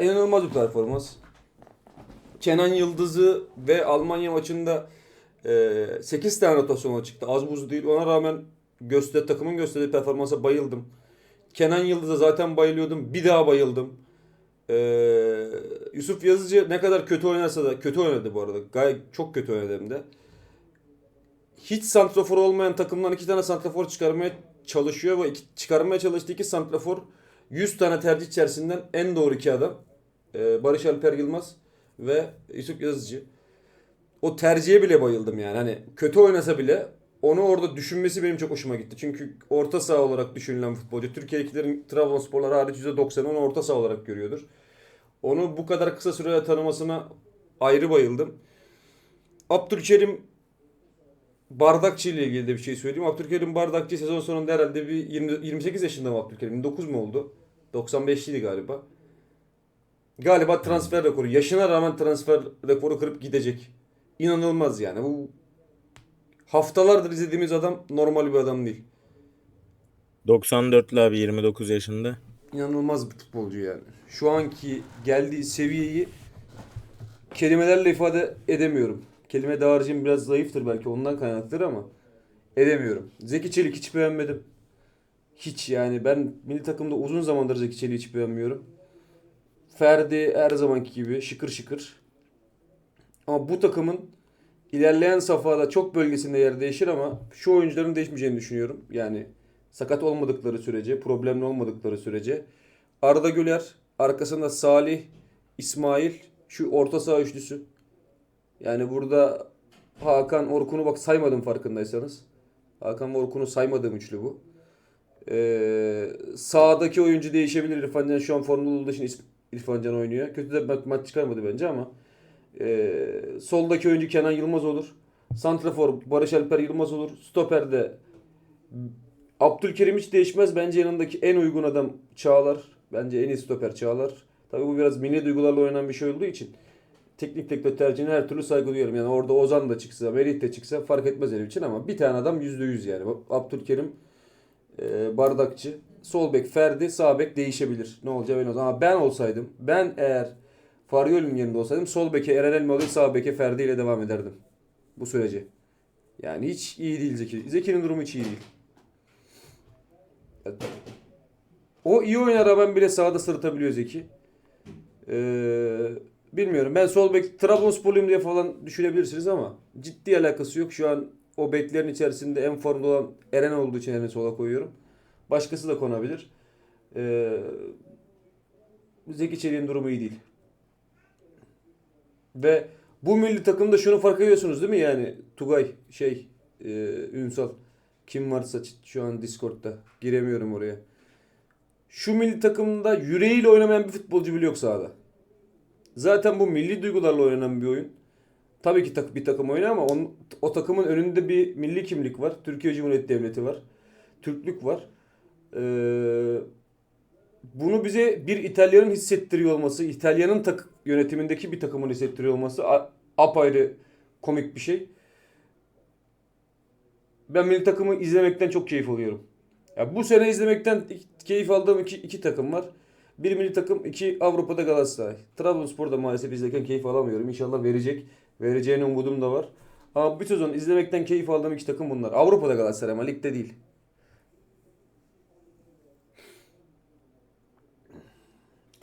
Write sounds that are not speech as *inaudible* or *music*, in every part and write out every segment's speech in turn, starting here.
İnanılmaz bir performans. Kenan Yıldız'ı ve Almanya maçında e, 8 tane rotasyona çıktı. Az buz değil. Ona rağmen göster takımın gösterdiği performansa bayıldım. Kenan Yıldız'a zaten bayılıyordum. Bir daha bayıldım. E, Yusuf Yazıcı ne kadar kötü oynarsa da kötü oynadı bu arada. Gayet çok kötü oynadı hem de. Hiç santrafor olmayan takımdan iki tane santrafor çıkarmaya çalışıyor ve iki, çıkarmaya çalıştığı iki santrafor 100 tane tercih içerisinden en doğru iki adam. Ee, Barış Alper Yılmaz ve Yusuf Yazıcı. O tercihe bile bayıldım yani. Hani kötü oynasa bile onu orada düşünmesi benim çok hoşuma gitti. Çünkü orta saha olarak düşünülen futbolcu. Türkiye'dekilerin Trabzonsporlar hariç %90'ı onu orta saha olarak görüyordur. Onu bu kadar kısa sürede tanımasına ayrı bayıldım. Abdülkerim Bardakçı ile ilgili de bir şey söyleyeyim. Abdülkerim Bardakçı sezon sonunda herhalde bir 20, 28 yaşında mı Abdülkerim? 29 mu oldu? 95'liydi galiba. Galiba transfer rekoru. Yaşına rağmen transfer rekoru kırıp gidecek. İnanılmaz yani. Bu haftalardır izlediğimiz adam normal bir adam değil. 94'lü abi 29 yaşında. İnanılmaz bir futbolcu yani. Şu anki geldiği seviyeyi kelimelerle ifade edemiyorum. Kelime dağarcığım biraz zayıftır belki ondan kaynaklıdır ama edemiyorum. Zeki Çelik hiç beğenmedim. Hiç yani ben milli takımda uzun zamandır Zeki Çelik'i hiç beğenmiyorum. Ferdi her zamanki gibi şıkır şıkır. Ama bu takımın ilerleyen safhada çok bölgesinde yer değişir ama şu oyuncuların değişmeyeceğini düşünüyorum. Yani sakat olmadıkları sürece, problemli olmadıkları sürece. Arda Güler, arkasında Salih, İsmail, şu orta saha üçlüsü. Yani burada Hakan, Orkun'u bak saymadım farkındaysanız. Hakan Orkun'u saymadığım üçlü bu. Ee, sağdaki oyuncu değişebilir. İrfan şu an formda olduğu için İrfan Can oynuyor. Kötü de ma- maç çıkarmadı bence ama. Ee, soldaki oyuncu Kenan Yılmaz olur. Santrafor Barış Alper Yılmaz olur. Stoper'de Abdülkerim hiç değişmez. Bence yanındaki en uygun adam Çağlar. Bence en iyi stoper Çağlar. Tabii bu biraz milli duygularla oynanan bir şey olduğu için teknik direktör tercihine her türlü saygı duyuyorum. Yani orada Ozan da çıksa, Merih de çıksa fark etmez benim için ama bir tane adam %100 yani. Abdülkerim e, Bardakçı, sol bek Ferdi, sağ bek değişebilir. Ne olacak ben o zaman. Ama ben olsaydım, ben eğer Faryol'ün yerinde olsaydım sol beke Eren Elmalı, sağ beke Ferdi ile devam ederdim. Bu sürece. Yani hiç iyi değil Zeki. Zeki'nin durumu hiç iyi değil. O iyi oyuna rağmen bile sahada sırıtabiliyor Zeki. Ee, bilmiyorum. Ben sol bek Trabzonsporluyum diye falan düşünebilirsiniz ama ciddi alakası yok. Şu an o beklerin içerisinde en formda olan Eren olduğu için Eren'i sola koyuyorum. Başkası da konabilir. Ee, Zeki Çelik'in durumu iyi değil. Ve bu milli takımda şunu fark ediyorsunuz değil mi yani Tugay şey e, Ünsal kim varsa şu an Discord'da giremiyorum oraya. Şu milli takımda yüreğiyle oynamayan bir futbolcu bile yok sahada. Zaten bu milli duygularla oynanan bir oyun. Tabii ki tak, bir takım oyunu ama onun, o takımın önünde bir milli kimlik var. Türkiye Cumhuriyeti Devleti var. Türklük var. Ee, bunu bize bir İtalyanın hissettiriyor olması, İtalyanın tak yönetimindeki bir takımın hissettiriyor olması apayrı komik bir şey. Ben milli takımı izlemekten çok keyif alıyorum. Ya bu sene izlemekten keyif aldığım iki, iki takım var. Bir milli takım, iki Avrupa'da Galatasaray. Trabzonspor'da maalesef izlerken keyif alamıyorum. İnşallah verecek. Vereceğine umudum da var. Ama bu sezon izlemekten keyif aldığım iki takım bunlar. Avrupa'da Galatasaray ama ligde değil.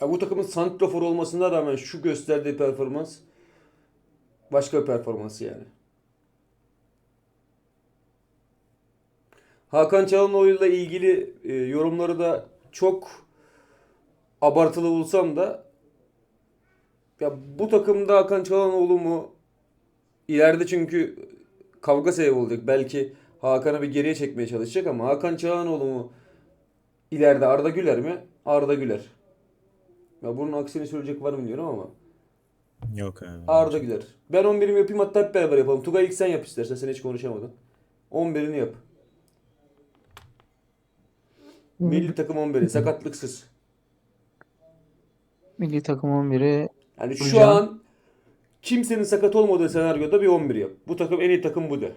Ya bu takımın santrafor olmasına rağmen şu gösterdiği performans başka bir performans yani. Hakan Çalhanoğlu'yla ilgili e, yorumları da çok abartılı bulsam da ya bu takımda Hakan Çalhanoğlu mu ileride çünkü kavga sebebi olacak. Belki Hakan'ı bir geriye çekmeye çalışacak ama Hakan Çalhanoğlu mu ileride Arda Güler mi? Arda Güler. Ya bunun aksini söyleyecek var mı bilmiyorum ama Yok abi. Arda Güler. Ben 11'imi yapayım hatta hep beraber yapalım. Tugay ilk sen yap istersen. Sen hiç konuşamadın. 11'ini yap. Milli takım 11'i sakatlıksız. Milli takım 11'i Yani şu Hocam. an kimsenin sakat olmadığı senaryoda bir 11 yap. Bu takım en iyi takım bu de.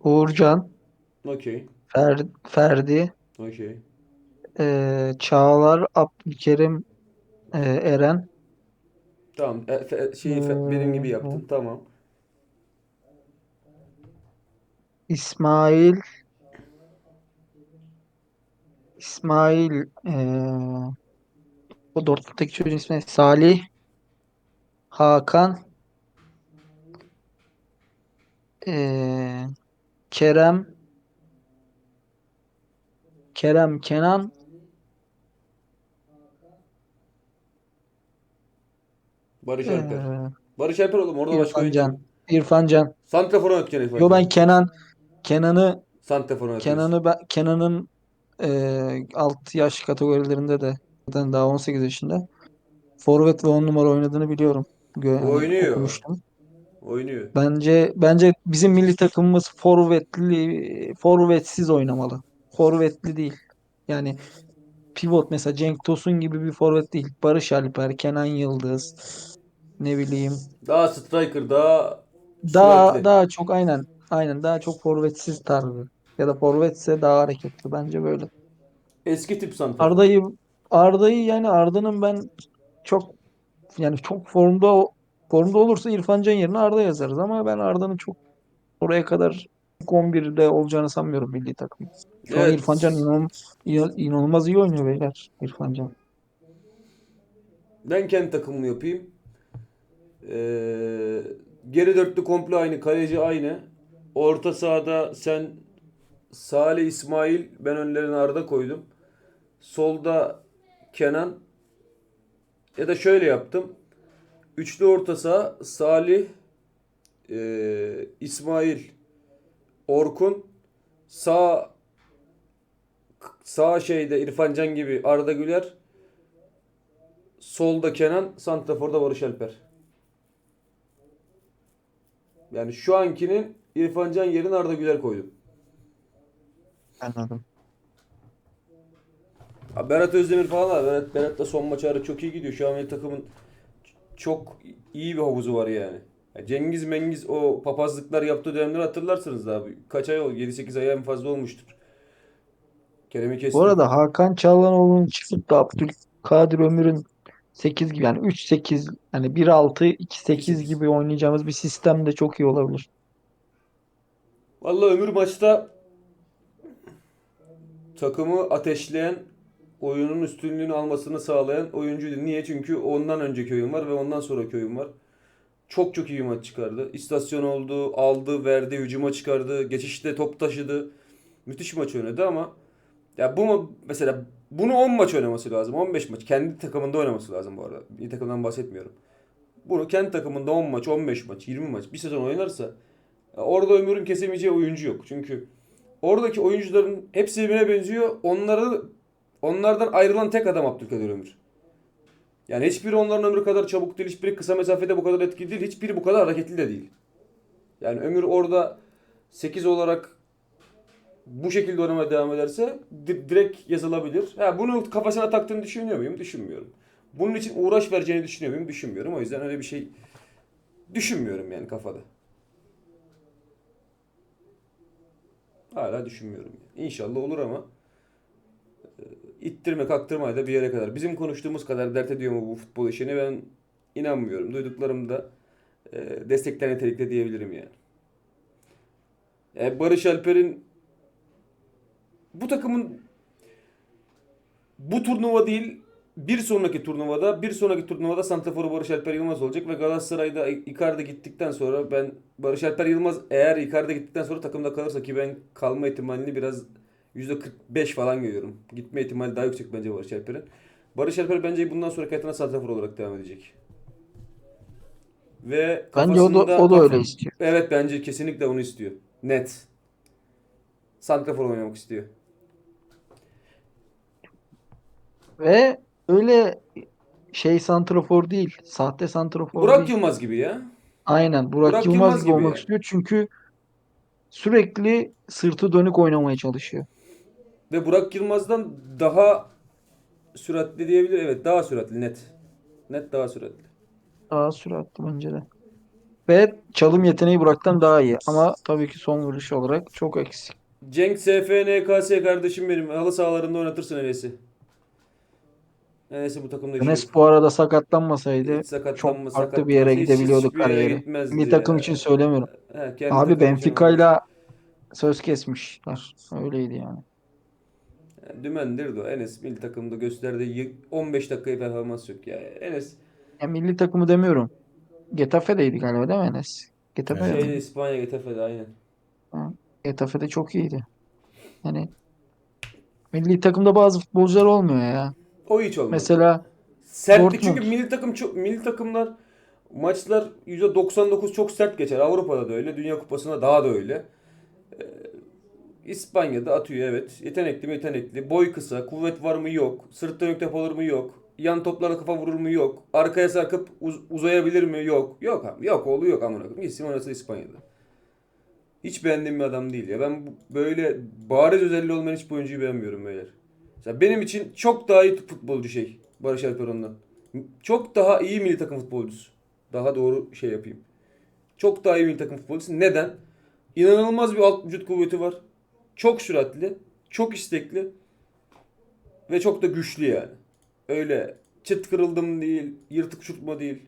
Uğurcan, Okey. Fer- Ferdi, Okey. eee, Çağlar, Abdülkerim, e, Eren, Tamam. E, fe- şeyi fe- benim gibi yaptın. Tamam. İsmail, İsmail, e, o Dortmund'daki çocuğun ismi ne? Salih, Hakan, e, Kerem, Kerem, Kenan, Barış e, Alper. Barış Alper oğlum orada başka oyuncu. Can, İrfan Can. Santrafor oynatken İrfan Yo ben. Kenan, Kenan'ı Santrafor oynatıyorsun. Kenan'ı ben Kenan'ın e, alt yaş kategorilerinde de zaten daha 18 yaşında forvet ve 10 numara oynadığını biliyorum. Gö hani Oynuyor. okumuştum. Oynuyor. Bence bence bizim milli takımımız forvetli forvetsiz oynamalı. Forvetli değil. Yani pivot mesela Cenk Tosun gibi bir forvet değil. Barış Alper, Kenan Yıldız ne bileyim. Daha striker, daha Daha süratli. daha çok aynen aynen daha çok forvetsiz tarzı. Ya da forvetse daha hareketli bence böyle. Eski tip santrafor. Arda'yı Arda'yı yani Arda'nın ben çok yani çok formda formda olursa İrfan Can yerine Arda yazarız ama ben Arda'nın çok oraya kadar ilk 11'de olacağını sanmıyorum milli takım. Şu an Evet. İrfan Can inan, inan- inanılmaz iyi oynuyor beyler İrfan Can. Ben kendi takımımı yapayım. Ee, geri dörtlü komple aynı. Kaleci aynı. Orta sahada sen Salih İsmail ben önlerine Arda koydum. Solda Kenan ya da şöyle yaptım. Üçlü orta saha Salih ee, İsmail Orkun sağ sağ şeyde İrfan Can gibi Arda Güler Solda Kenan, santraforda Barış Alper. Yani şu ankinin İrfan Can yerine Arda Güler koydum. Anladım. Ha, Berat Özdemir falan var. Berat, Berat da son maç ara çok iyi gidiyor. Şu an milli takımın çok iyi bir havuzu var yani. Ya Cengiz Mengiz o papazlıklar yaptığı dönemleri hatırlarsınız da abi. Kaç ay oldu? 7-8 ay en fazla olmuştur. Kerem'i kesti. Bu arada Hakan Çalhanoğlu'nun çıkıp da Abdülkadir Ömür'ün 8 gibi yani 3-8 hani 1-6 2-8 gibi oynayacağımız bir sistem de çok iyi olabilir. Vallahi ömür maçta takımı ateşleyen, oyunun üstünlüğünü almasını sağlayan oyuncuydu. Niye? Çünkü ondan önceki oyun var ve ondan sonraki oyun var. Çok çok iyi maç çıkardı. İstasyon oldu, aldı, verdi, hücuma çıkardı, geçişte top taşıdı. Müthiş maç oynadı ama ya bu mesela bunu 10 maç oynaması lazım. 15 maç. Kendi takımında oynaması lazım bu arada. Bir takımdan bahsetmiyorum. Bunu kendi takımında 10 maç, 15 maç, 20 maç bir sezon oynarsa Orada Ömür'ün kesemeyeceği oyuncu yok. Çünkü oradaki oyuncuların hepsi birbirine benziyor. Onları onlardan ayrılan tek adam Abdülkadir Ömür. Yani hiçbiri onların ömrü kadar çabuk değil, hiçbiri kısa mesafede bu kadar etkili değil, hiçbiri bu kadar hareketli de değil. Yani Ömür orada 8 olarak bu şekilde oynamaya devam ederse di- direkt yazılabilir. Ha, bunu kafasına taktığını düşünüyor muyum? Düşünmüyorum. Bunun için uğraş vereceğini düşünüyor muyum? Düşünmüyorum. O yüzden öyle bir şey düşünmüyorum yani kafada. Hala düşünmüyorum. İnşallah olur ama ittirme kaktırma da bir yere kadar. Bizim konuştuğumuz kadar dert ediyor mu bu futbol işini ben inanmıyorum. Duyduklarım da e, destekler nitelikte diyebilirim yani. E, Barış Alper'in bu takımın bu turnuva değil bir sonraki turnuvada bir sonraki turnuvada Santrafor'u Barış Alper Yılmaz olacak ve Galatasaray'da Icardi gittikten sonra ben Barış Alper Yılmaz eğer Icardi gittikten sonra takımda kalırsa ki ben kalma ihtimalini biraz %45 falan görüyorum. Gitme ihtimali daha yüksek bence Barış Alper'in. Barış Alper bence bundan sonra hayatına Santrafor olarak devam edecek. Ve Bence o da o da öyle istiyor. Evet bence kesinlikle onu istiyor. Net. Santrafor oynamak istiyor. Ve öyle şey santrafor değil. Sahte santrafor Burak değil. Yılmaz gibi ya. Aynen Burak, Burak Yılmaz Yılmaz gibi olmak yani. istiyor çünkü sürekli sırtı dönük oynamaya çalışıyor. Ve Burak Yılmaz'dan daha süratli diyebilir. Evet daha süratli net. Net daha süratli. Daha süratli bence de. Ve çalım yeteneği Burak'tan daha iyi. Ama tabii ki son vuruş olarak çok eksik. Cenk SFNKS kardeşim benim. Halı sahalarında oynatırsın. Enes'i bu takımda Enes bu arada sakatlanmasaydı Hiç sakatlanma, çok farklı bir yere sakatlansa hiç- gidebiliyordu hiçbir yere kariyeri. Milli takım için söylemiyorum. He, Abi Benfica'yla söz kesmişler. Öyleydi yani. Yani Dümendir de o. Enes milli takımda gösterdiği y- 15 dakikayı performans yok ya. Enes Ya milli takımı demiyorum. Getafe'deydi galiba değil mi Enes? Getafe'de. şey İspanya Getafe'de aynen. Getafe'de çok iyiydi. Yani milli takımda bazı futbolcular olmuyor ya. O hiç olmadı. Mesela Dortmund. çünkü milli takım çok milli takımlar maçlar %99 çok sert geçer. Avrupa'da da öyle, Dünya Kupası'nda daha da öyle. İspanya'da atıyor evet. Yetenekli mi yetenekli. Boy kısa, kuvvet var mı yok. Sırt dönük top olur mu yok. Yan toplara kafa vurur mu yok. Arkaya sarkıp uz- uzayabilir mi yok. Yok abi. Yok oğlu yok amına koyayım. Gitsin oynasın İspanya'da. Hiç beğendiğim bir adam değil ya. Ben böyle bariz özelliği olmayan hiçbir oyuncuyu beğenmiyorum beyler. Mesela benim için çok daha iyi futbolcu şey. Barış Alper. Çok daha iyi milli takım futbolcusu. Daha doğru şey yapayım. Çok daha iyi milli takım futbolcusu. Neden? İnanılmaz bir alt vücut kuvveti var. Çok süratli, çok istekli ve çok da güçlü yani. Öyle çıt kırıldım değil, yırtık şutma değil.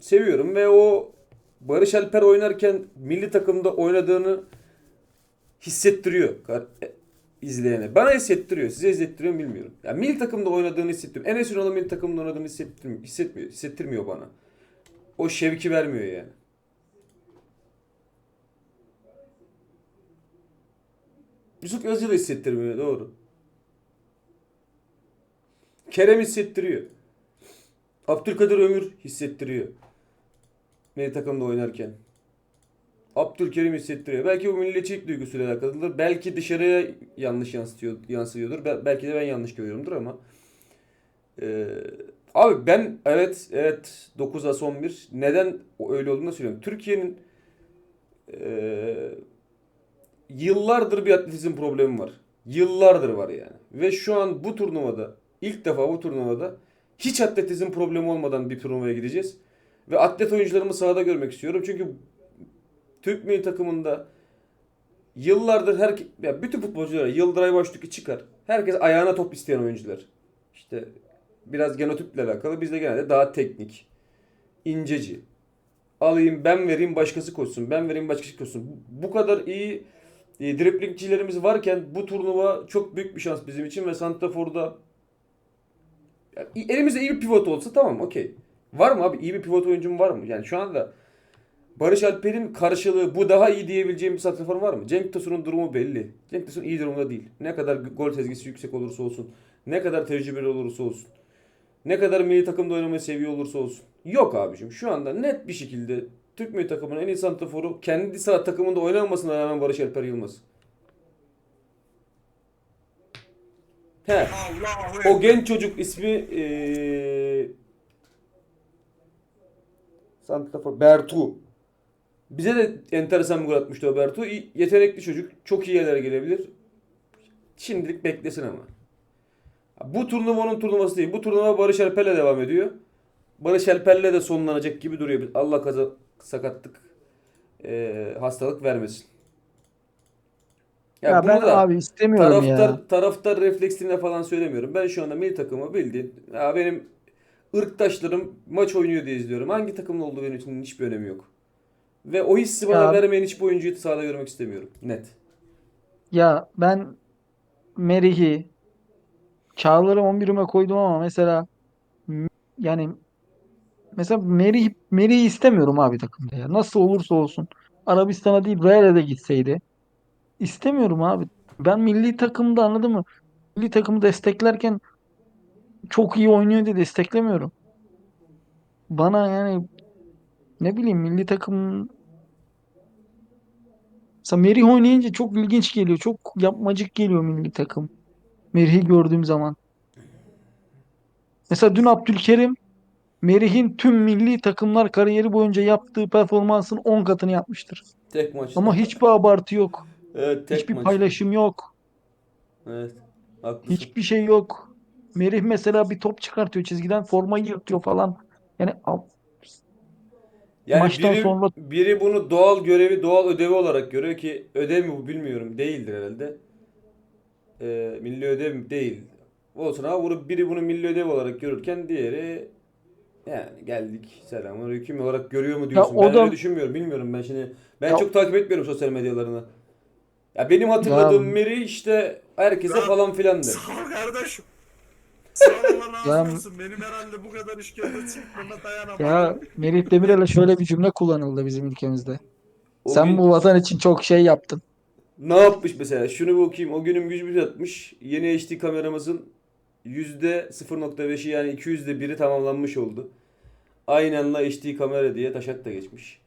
Seviyorum ve o Barış Alper oynarken milli takımda oynadığını hissettiriyor e, izleyene. Bana hissettiriyor. Size hissettiriyor bilmiyorum. Ya milli takımda oynadığını hissettiriyor. Enes Ünal'ın milli takımda oynadığını hissettirmiyor, hissetmiyor, hissettirmiyor bana. O şevki vermiyor yani. Yusuf da hissettirmiyor doğru. Kerem hissettiriyor. Abdülkadir Ömür hissettiriyor. Milli takımda oynarken. Abdülkerim hissettiriyor. Belki bu milliyetçilik duygusuyla alakalıdır. Belki dışarıya yanlış yansıtıyor, yansıyordur. Be- belki de ben yanlış görüyorumdur ama. Ee, abi ben evet evet 9 as 11 neden öyle olduğunu da söylüyorum. Türkiye'nin ee, yıllardır bir atletizm problemi var. Yıllardır var yani. Ve şu an bu turnuvada ilk defa bu turnuvada hiç atletizm problemi olmadan bir turnuvaya gideceğiz. Ve atlet oyuncularımı sahada görmek istiyorum. Çünkü Türk milli takımında yıllardır her ya bütün futbolcular Yıldıray Baştürk'ü çıkar. Herkes ayağına top isteyen oyuncular. İşte biraz genotiple alakalı. Bizde genelde daha teknik, inceci. Alayım ben vereyim başkası koşsun. Ben vereyim başkası koşsun. Bu kadar iyi e, driplingçilerimiz varken bu turnuva çok büyük bir şans bizim için ve Santrafor'da yani elimizde iyi bir pivot olsa tamam okey. Var mı abi? İyi bir pivot oyuncum var mı? Yani şu anda Barış Alper'in karşılığı bu daha iyi diyebileceğim bir santrafor var mı? Cenk Tosun'un durumu belli. Cenk Tosun iyi durumda değil. Ne kadar gol tezgisi yüksek olursa olsun. Ne kadar tecrübeli olursa olsun. Ne kadar milli takımda oynamayı seviyor olursa olsun. Yok abicim. Şu anda net bir şekilde Türk milli takımının en iyi santraforu kendi saha takımında oynamamasına rağmen Barış Alper Yılmaz. He. O genç çocuk ismi eee Santrafor Bertu. Bize de enteresan bir gol atmıştı o Bertu. Yetenekli çocuk. Çok iyi yerlere gelebilir. Şimdilik beklesin ama. Bu turnuva onun turnuvası değil. Bu turnuva Barış Alper'le devam ediyor. Barış Alper'le de sonlanacak gibi duruyor. Allah kaza sakatlık eee, hastalık vermesin. ya bunu ben da- abi istemiyorum taraftar ya. taraftar refleksine falan söylemiyorum. Ben şu anda milli takımı bildiğin. Ya benim ırktaşlarım maç oynuyor diye izliyorum. Hangi takımda olduğu benim için hiçbir önemi yok. Ve o hissi bana Ya- vermeyen hiçbir oyuncuyu sahada görmek istemiyorum. Net. Ya ben Merih'i Çağlar'ı 11'ime koydum ama mesela yani mesela Merih Merih'i istemiyorum abi takımda ya. Nasıl olursa olsun. Arabistan'a değil Real'e de gitseydi. İstemiyorum abi. Ben milli takımda anladın mı? Milli takımı desteklerken çok iyi oynuyor diye desteklemiyorum. Bana yani ne bileyim milli takım mesela Merih oynayınca çok ilginç geliyor. Çok yapmacık geliyor milli takım. Merih'i gördüğüm zaman. Mesela dün Abdülkerim Merih'in tüm milli takımlar kariyeri boyunca yaptığı performansın 10 katını yapmıştır. Tek maçta. Ama hiçbir abartı yok. evet, tek Hiçbir maç. paylaşım yok. Evet. Haklısın. Hiçbir şey yok. Merih mesela bir top çıkartıyor çizgiden formayı yırtıyor falan. Yani Yani maçtan biri, sonra- biri bunu doğal görevi, doğal ödevi olarak görüyor ki ödev mi bu bilmiyorum. Değildir herhalde. Ee, milli ödev? Değil. olsun ama biri bunu milli ödev olarak görürken diğeri yani geldik selamünaleyküm olarak görüyor mu diyorsun. o ben da- öyle düşünmüyorum. Bilmiyorum ben şimdi. Ben Ya- çok takip etmiyorum sosyal medyalarını. Ya benim hatırladığım Ya- Meri işte herkese Ya- falan filandı. Sağ ol kardeşim. Sağ ol Allah razı Ya- olsun. Benim herhalde bu kadar işkence çekmeme dayanamam. Ya Melih Demirel'e şöyle bir cümle kullanıldı bizim ülkemizde. O Sen gün bu vatan için çok şey yaptın. ne yapmış mesela? Şunu bir okuyayım. O günüm gücümüz atmış. Yeni HD kameramızın %0.5'i yani 200'de biri tamamlanmış oldu. Aynanla HD kamera diye taşak da geçmiş.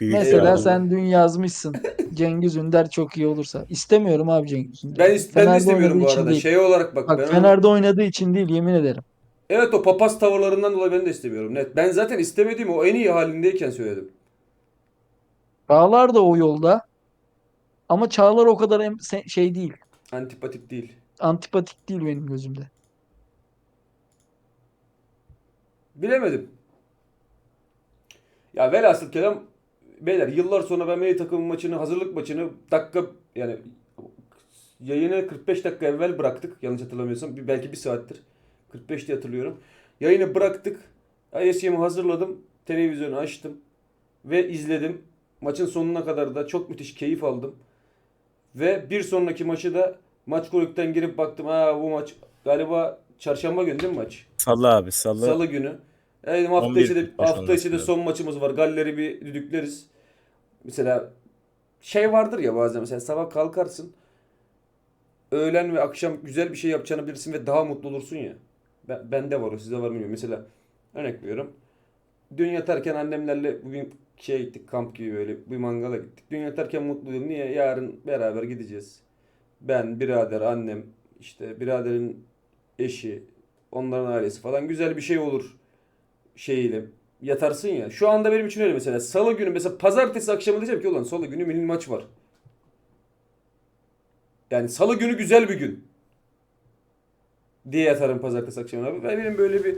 Büyük Mesela ya. sen dün yazmışsın. *laughs* Cengiz Ünder çok iyi olursa. İstemiyorum abi Cengiz Ünder. Ben, is- ben de istemiyorum bu arada. değil. Şey olarak bak, Bak ben onu- Fener'de oynadığı için değil yemin ederim. Evet o papaz tavırlarından dolayı ben de istemiyorum. Net. Ben zaten istemediğimi o en iyi halindeyken söyledim. Çağlar da o yolda. Ama Çağlar o kadar em- şey değil. Antipatik değil. Antipatik değil benim gözümde. Bilemedim. Ya velhasıl kelam beyler yıllar sonra ben milli takım maçını hazırlık maçını dakika yani yayını 45 dakika evvel bıraktık yanlış hatırlamıyorsam bir, belki bir saattir 45 diye hatırlıyorum. Yayını bıraktık. ISM'i hazırladım. Televizyonu açtım ve izledim. Maçın sonuna kadar da çok müthiş keyif aldım. Ve bir sonraki maçı da maç kulüpten girip baktım. Ha bu maç galiba çarşamba günü değil mi maç? Salı abi salı. Salı günü. Yani hafta 11 içi de hafta içi de son maçımız var. Galler'i bir düdükleriz. Mesela şey vardır ya bazen mesela sabah kalkarsın. Öğlen ve akşam güzel bir şey yapacağını bilirsin ve daha mutlu olursun ya. Ben, bende var o sizde var mı bilmiyorum. Mesela örnek veriyorum. Dün yatarken annemlerle bugün şeye gittik kamp gibi böyle bir mangala gittik. Dün yatarken mutluydum. Niye? Yarın beraber gideceğiz. Ben, birader, annem, işte biraderin eşi, onların ailesi falan güzel bir şey olur şeyiyle yatarsın ya. Şu anda benim için öyle mesela. Salı günü mesela pazartesi akşamı diyeceğim ki ulan salı günü milli maç var. Yani salı günü güzel bir gün. Diye yatarım pazartesi akşamı abi. Ben benim böyle bir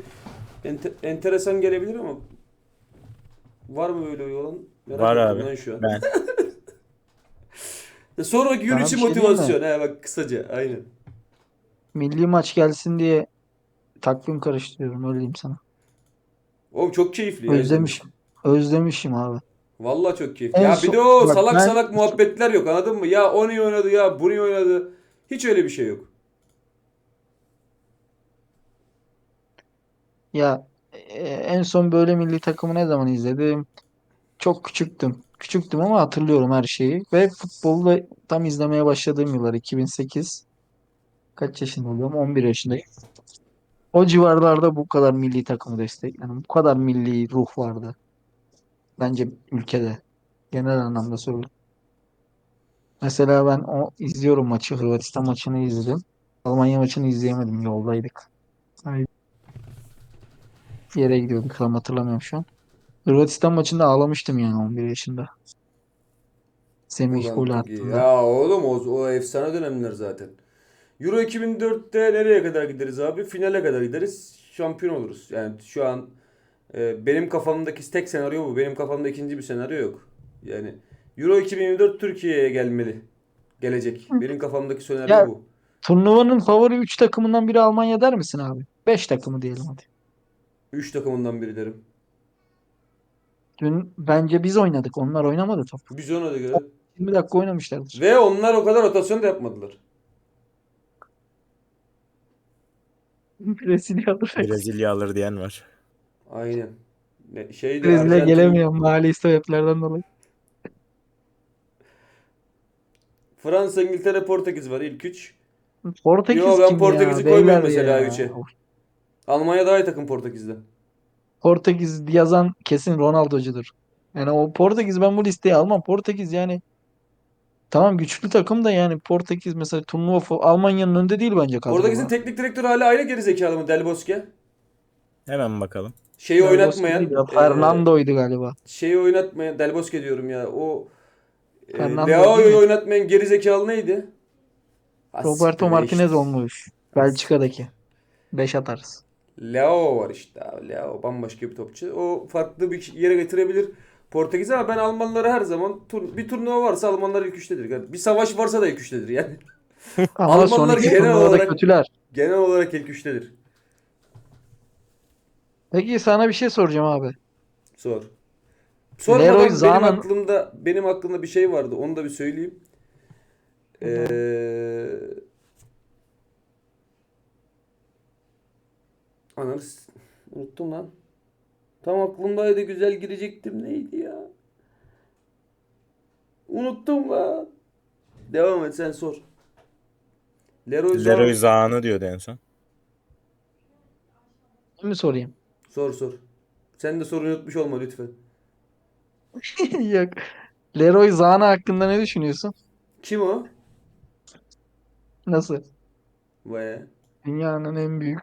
ente- enteresan gelebilir ama var mı böyle bir olan? Merak Var abi. şu an. Ben. *laughs* Ya Sonraki gün Sana için bir şey motivasyon. He bak kısaca aynen. Milli maç gelsin diye takvim karıştırıyorum öyle diyeyim sana. Oğlum çok keyifli. Özlemişim. Özlemişim abi. Vallahi çok keyifli. En ya bir de o bak salak ben- salak muhabbetler yok anladın mı? Ya o niye oynadı ya bu niye oynadı. Hiç öyle bir şey yok. Ya e, en son böyle milli takımı ne zaman izledim? Çok küçüktüm. Küçüktüm ama hatırlıyorum her şeyi. Ve futbolu da tam izlemeye başladığım yıllar 2008. Kaç yaşında oluyorum? 11 yaşındayım. O civarlarda bu kadar milli takımı destek. Yani bu kadar milli ruh vardı. Bence ülkede. Genel anlamda söylüyorum. Mesela ben o izliyorum maçı. Hırvatistan maçını izledim. Almanya maçını izleyemedim. Yoldaydık. Ay, Bir yere gidiyorduk. Tam hatırlamıyorum şu an. Hırvatistan maçında ağlamıştım yani 11 yaşında. Semih Ulan gol iyi. attığında. Ya oğlum o, o efsane dönemler zaten. Euro 2004'te nereye kadar gideriz abi? Finale kadar gideriz. Şampiyon oluruz. Yani şu an e, benim kafamdaki tek senaryo bu. Benim kafamda ikinci bir senaryo yok. Yani Euro 2024 Türkiye'ye gelmeli. Gelecek. Benim kafamdaki senaryo Ya- bu. Turnuvanın favori 3 takımından biri Almanya der misin abi? 5 takımı diyelim hadi. 3 takımından biri derim. Dün bence biz oynadık. Onlar oynamadı top. Biz ona da göre. 20 dakika oynamışlardır. Ve onlar o kadar rotasyon da yapmadılar. *laughs* Brezilya alır. Brezilya alır diyen var. Aynen. Ne, şeydi Brezilya Arjantin- gelemiyor mali sebeplerden dolayı. Fransa, İngiltere, Portekiz var ilk 3. Portekiz Yo, ben kim Portekiz'i ya? koymuyorum Beyler mesela ya. üçe. Almanya daha iyi takım Portekiz'den. Portekiz yazan kesin Ronaldo'cudur. Yani o Portekiz ben bu listeye almam. Portekiz yani tamam güçlü takım da yani Portekiz mesela turnuva Almanya'nın önünde değil bence kadroda. Portekiz'in teknik direktörü hala aynı gerizekalı mı Del Bosque? Hemen bakalım. Şeyi Del oynatmayan, ya, e, Fernando'ydu galiba. şeyi oynatmayan, Del Bosque diyorum ya. O e, Fernando değil Leao'yu oynatmayan gerizekalı neydi? Ha, Roberto be Martinez işte. olmuş. Belçika'daki. 5 atarız. Leao var işte abi. Leao bambaşka bir topçu. O farklı bir yere getirebilir Portekiz'i ama ben Almanları her zaman tur- bir turnuva varsa Almanlar ilk üçtedir. Yani bir savaş varsa da ilk üçtedir yani. *laughs* Almanlar genel olarak- kötüler. Genel olarak ilk üçtedir. Peki sana bir şey soracağım abi. Sor. Sormadan Leroy benim Zana'nın- aklımda benim aklımda bir şey vardı. Onu da bir söyleyeyim. Ee... Ananı unuttum lan. Tam aklımdaydı güzel girecektim. Neydi ya? Unuttum lan. Devam et sen sor. Leroy, Leroy Zaan'ı diyordu en son. Ben mi sorayım? Sor sor. Sen de soru unutmuş olma lütfen. *laughs* Yok. Leroy Zana hakkında ne düşünüyorsun? Kim o? Nasıl? Vay. Dünyanın en büyük,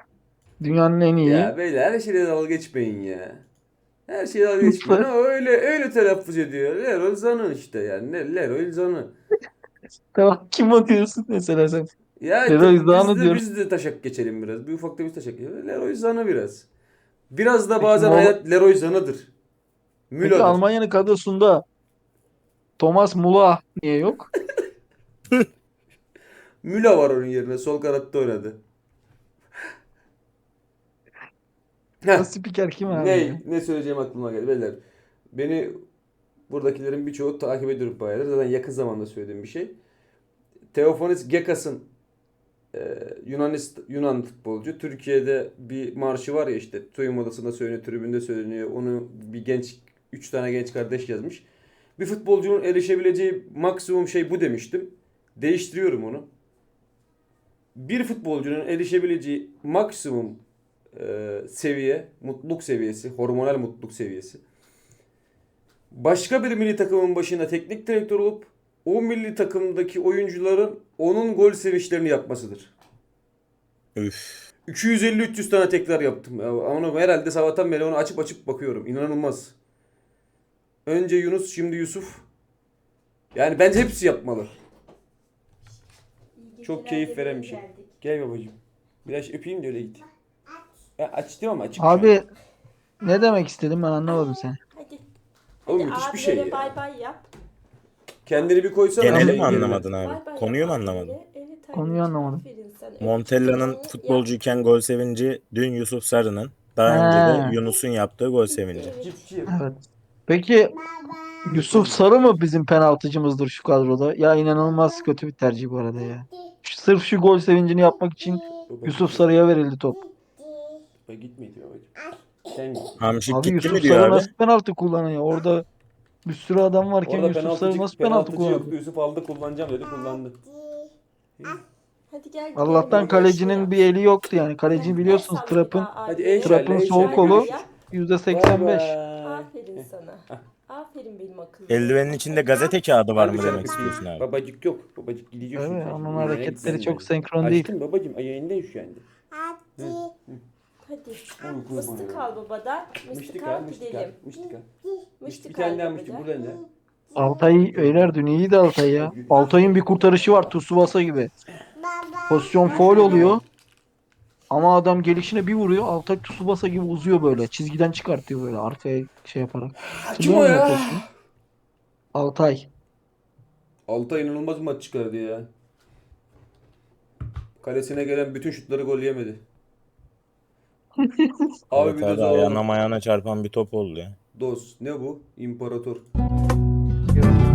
dünyanın en iyi. Ya beyler her şeyle dalga geçmeyin ya. Her şeyle dalga geçmeyin. *laughs* Öyle öyle telaffuz ediyor. Leroy Zan'ı işte yani. Ne, Leroy Zan'ı. Tamam kim o diyorsun mesela sen? Ya Leroy biz Zan'ı de, diyoruz. biz de taşak geçelim biraz. Bir ufakta biz taşak geçelim. Leroy Zan'ı biraz. Biraz da Peki, bazen Mola- hayat Leroy Zan'ıdır. Peki Müller'dır. Almanya'nın kadrosunda Thomas Müller niye yok? *laughs* Müller var onun yerine. Sol kanatta oynadı. Heh. O spiker kim abi? Ne, ne söyleyeceğim aklıma geldi. Beyler beni buradakilerin birçoğu takip ediyor bayağıdır. Zaten yakın zamanda söylediğim bir şey. Teofanis Gekas'ın e, Yunanist, Yunan futbolcu. Türkiye'de bir marşı var ya işte soyunma odasında söyleniyor, tribünde söyleniyor. Onu bir genç, üç tane genç kardeş yazmış. Bir futbolcunun erişebileceği maksimum şey bu demiştim. Değiştiriyorum onu. Bir futbolcunun erişebileceği maksimum e, seviye, mutluluk seviyesi, hormonal mutluluk seviyesi. Başka bir milli takımın başında teknik direktör olup o milli takımdaki oyuncuların onun gol sevinçlerini yapmasıdır. Üf. 250-300 tane tekrar yaptım. Ya, Onu herhalde sabahtan beri onu açıp açıp bakıyorum. İnanılmaz. Önce Yunus, şimdi Yusuf. Yani bence hepsi yapmalı. Çok keyif veren bir şey. Gel babacığım. Biraz öpeyim de öyle git. Ya açtım ama açık. Abi ne demek istedim ben anlamadım seni. Hadi. Oğlum Hadi müthiş bir şey abilere ya. bay bay yap. Kendini bir koysana. Geneli mi anlamadın Bay abi? bay Konuyu mu anlamadın? Evet, Konuyu anlamadım. aferin sana. Montella'nın Öpücük futbolcuyken gol sevinci dün Yusuf Sarı'nın. Daha Ha. önce de Yunus'un yaptığı gol sevinci. Evet. Peki Yusuf Sarı mı bizim penaltıcımızdır şu kadroda? Ya inanılmaz kötü bir tercih bu arada ya. Şu- Sırf şu gol sevincini yapmak için Yusuf Sarı'ya verildi top. Baba gitmeydi babacığım. Sen git. Hamşik Abi gitti Yusuf mi diyor Sarı abi? nasıl penaltı kullanıyor? Orada bir sürü adam varken Orada Yusuf penaltıcı, Sarı nasıl penaltı penaltıcı kullanıyor? Yusuf aldı kullanacağım dedi kullandı. Hadi gel. Allah'tan gel, kalecinin bir eli yoktu yani. Kaleci biliyorsunuz Trap'ın Hadi el Trap'ın salla, el sol salla, kolu görüşürüz. %85. Bay bay. Aferin sana. Aferin benim akıllım. Eldivenin içinde gazete kağıdı var mı demek istiyorsun abi? Babacık yok. Babacık gidecek. Evet, şimdi. onun hareketleri gitsin çok senkron değil. Açtım babacığım ayağındayım şu anda. Hadi. Oğlum, kurban Mıstık al babadan. Mıstık al, al müştik al, gidelim. müştik al. Mıstık Bir tane daha müştik babadan. buradan da. Altay Öner dün iyiydi Altay ya. Altay'ın bir kurtarışı var Tsubasa gibi. Pozisyon foul oluyor. Ama adam gelişine bir vuruyor. Altay Tsubasa gibi uzuyor böyle. Çizgiden çıkartıyor böyle arkaya şey yaparak. Kim o Hatırlıyor musun ya? pozisyonu? Altay. Altay inanılmaz bir maç çıkardı ya. Kalesine gelen bütün şutları gol yemedi. *laughs* Abi Evet bir abi ayağına alalım. mayağına çarpan bir top oldu ya. Doz. Ne bu? İmparator.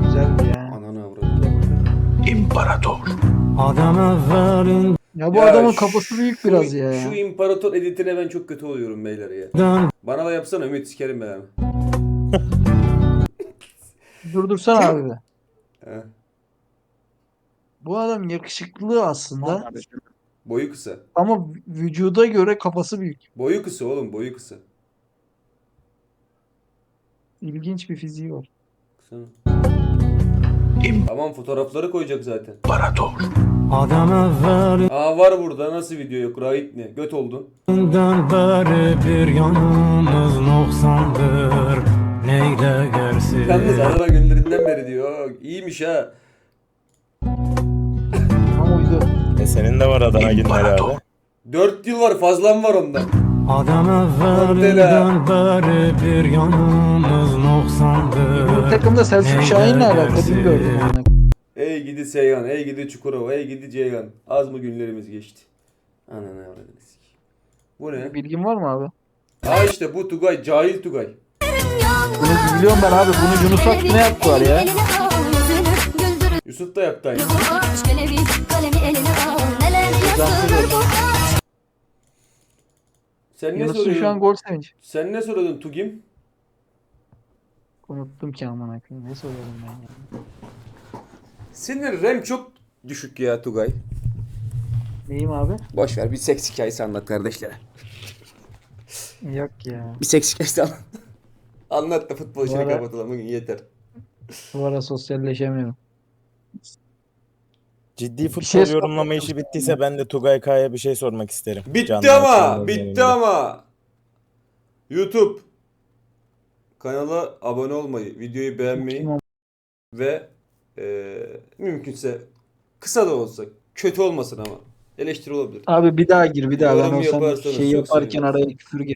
Güzeldi ya. Ananı avradı. Ya bu Ya adamın şu- kafası büyük şu- biraz ya. Şu imparator editine ben çok kötü oluyorum beyler ya. Bana da yapsana Ümit sikerim ben. abi. *laughs* Durdursana abi be. He. Bu adam yakışıklı aslında Boyu kısa. ama vücuda göre kafası büyük. Boyu kısa oğlum boyu kısa. İlginç bir fiziği var. Kısa. Tamam fotoğrafları koyacak zaten. Adam evvelinden Aa var burada nasıl video yok Rahip ne? Göt oldun. beri bir yanımız noksandır Neyle gersin Yalnız Adana günlerinden beri diyor. İyiymiş ha. E senin de var Adana günleri abi. 4 yıl var fazlam var ondan. Adam evvelinden beri bir yanımız Bu noksandır takımda Selçuk Şahin'le alakalı gördüm yani. Ey gidi Seyhan, ey gidi Çukurova, ey gidi Ceyhan. Az mı günlerimiz geçti? Ananı avradını sikeyim. Bu ne? Bilgin var mı abi? Aa işte bu Tugay. Cahil Tugay. Bunu biliyorum ben abi. Bunu Yunus Akgün'e yaptılar ya. Yusuf da yaptı aynı. Sen ne Yunus'un şu an soruyordun? gol sevinci. Sen ne soruyordun Tugim? Unuttum ki amına koyayım. Ne soruyorum ben ya? Senin RAM çok düşük ya Tugay. Neyim abi? Boş ver bir seks hikayesi anlat kardeşlere. Yok ya. Bir seks hikayesi anlat. anlat da futbol işini Bu ara- kapatalım bugün yeter. Bu ara sosyalleşemiyorum. Ciddi futbol şey yorumlama işi bittiyse ben de Tugay Kaya bir şey sormak isterim. Bitti Canlı ama, bitti döneminde. ama. YouTube kanala abone olmayı, videoyu beğenmeyi ve eee, mümkünse kısa da olsa kötü olmasın ama eleştiri olabilir. Abi bir daha gir bir daha. Ben Yorum olsam yaparsanız şey yaparken araya küfür gir.